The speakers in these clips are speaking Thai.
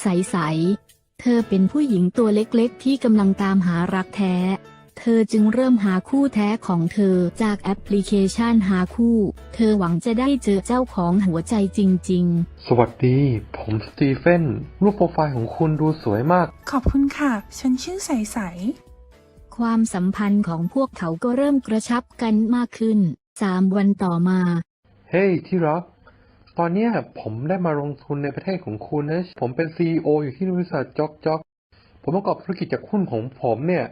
ใสๆ เธอเป็นผู้หญิงตัวเล็กๆ ที่กำลังตามหารักแท้ เธอจึงเริ่มหาคู่แท้ของเธอจากแอปพลิเคชันหาคู่ เธอหวังจะได้เจอเจ้าของหัวใจจริงสวัสดี ผมสตีเฟน รูปโปรไฟล์ของคุณดูสวยมาก ขอบคุณค่ะ ฉันชื่อใสใสๆความสัมพันธ์ของพวกเขาก็เริ่มกระชับกันมากขึ้น สามวันต่อมา เฮ้ยที่รัก ตอนนี้ผมได้มาลงทุนในประเทศของคุณนะ ผมเป็นซีออยู่ที่บริษัทจ็อกจ็อกผมประกอบธุรกิจจากหุ้นของผมเนี่ย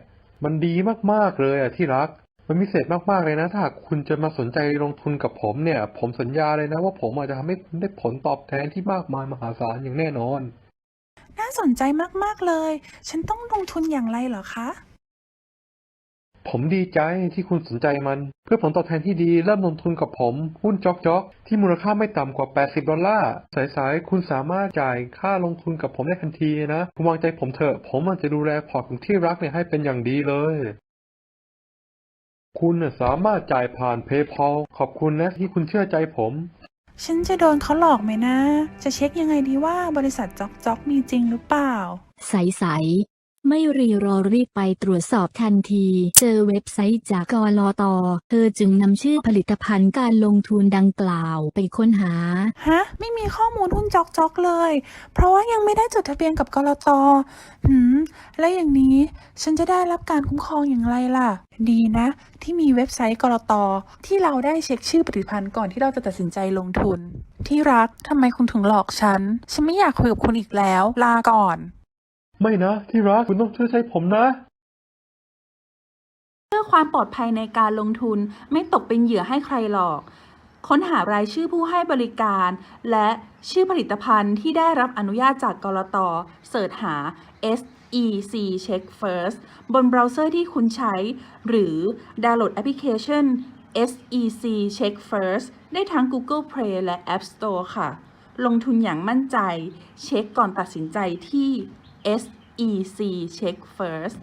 มันดีมากๆเลยอะที่รัก มันพิเศษมากๆเลยนะ ถ้าหากคุณจะมาสนใจลงทุนกับผมเนี่ย ผมสัญญาเลยนะว่าผมอาจจะทำให้คุณได้ผลตอบแทนที่มากมายมหาศาลอย่างแน่นอน น่าสนใจมากๆเลย ฉันต้องลงทุนอย่างไรเหรอคะ ผมดีใจที่คุณสนใจมัน เพื่อผลตอบแทนที่ดีเริ่มลงทุนกับผม หุ้นจ็อกจ็อกที่มูลค่าไม่ต่ำกว่า 80 ดอลลาร์ สายๆ คุณสามารถจ่ายค่าลงทุนกับผมได้ทันทีนะคุณวางใจผมเถอะ ผมมันจะดูแลพอร์ตของที่รักเนี่ยให้เป็นอย่างดีเลย คุณน่ะสามารถจ่ายผ่าน PayPal ขอบคุณนะที่คุณเชื่อใจผม ฉันจะโดนเขาหลอกไหมนะ จะเช็คยังไงดีว่าบริษัทจ็อกจ็อกมีจริงหรือเปล่า ใสๆ ไม่รีรอรีบไปตรวจสอบทันที เจอเว็บไซต์จากกลอตเธอจึงนำชื่อผลิตภัณฑ์การลงทุนดังกล่าวไปค้นหา ฮะ ไม่มีข้อมูลหุ้นจอกจอกเลย เพราะว่ายังไม่ได้จดทะเบียนกับกรตหืม และอย่างนี้ฉันจะได้รับการคุ้มครองอย่างไรล่ะ ดีนะ ที่มีเว็บไซต์กรตที่เราได้เช็คชื่อผลิตภัณฑ์ก่อนที่เราจะตัดสินใจลงทุน ที่รักทำไมคุณถึงหลอกฉัน ฉันไม่อยากคุยกับคุณอีกแล้ว ลาก่อน ไม่นะ ที่รักคุณต้องเชื่อใจผมนะ เพื่อความปลอดภัยในการลงทุนไม่ตกเป็นเหยื่อให้ใครหลอก ค้นหารายชื่อผู้ให้บริการ และชื่อผลิตภัณฑ์ที่ได้รับอนุญาตจากกรตเสิร์ชหา SEC Check First บนเบราว์เซอร์ที่คุณใช้ หรือดาวน์โหลดแอปพลิเคชัน SEC Check First ได้ทั้ง Google Play และ App Store ค่ะ ลงทุนอย่างมั่นใจ เช็คก่อนตัดสินใจที่ SEC Check First